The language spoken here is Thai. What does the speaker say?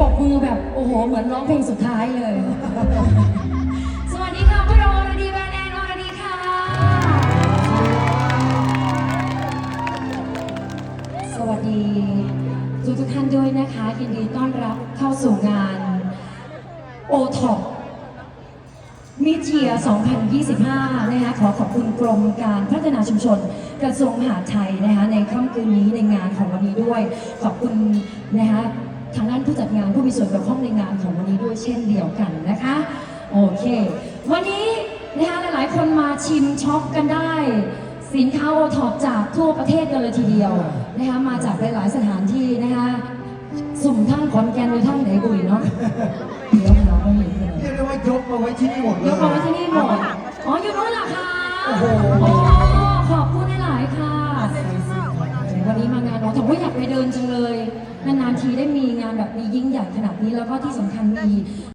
ปรบมือแบบโอ้โห เหมือนร้องเพลงสุดท้ายเลย สวัสดีค่ะพวกเราอรดีแวนแอนอรดีค่ะ สวัสดีทุกทุกท่านด้วยนะคะยินดีต้อนรับเข้าสู่งานโอท็อปมิเทีย 2025 นะคะ ขอขอบคุณกรมการพัฒนาชุมชน กระทรวงมหาดไทยนะคะ ในค่ำคืนนี้ในงานของวันนี้ด้วย ขอบคุณนะคะ ทางด้านผู้จัดงานผู้มีส่วนเกี่ยวข้องในงานของวันนี้ด้วยเช่นเดียวกันนะคะ โอเค วันนี้นะคะหลายๆ คนมาชิมช็อปกันได้ สินค้าโอท็อปจากทั่วประเทศกันเลยทีเดียวนะคะมาจากหลายๆสถานที่นะคะสุ่มทั้งขอนแก่นหรือทั้งไหนบุยเนาะเดี๋ยวหาไม่เห็นเลยเรียกได้ว่ายกมาไว้ที่นี่หมดเลยยกมาไว้ที่นี่หมดอ๋ออยู่นู้นเหรอคะโอ้โห อยากไปเดินจังเลยนานๆทีได้มีงานแบบนี้ยิ่งใหญ่ขนาดนี้แล้วก็ที่สำคัญมี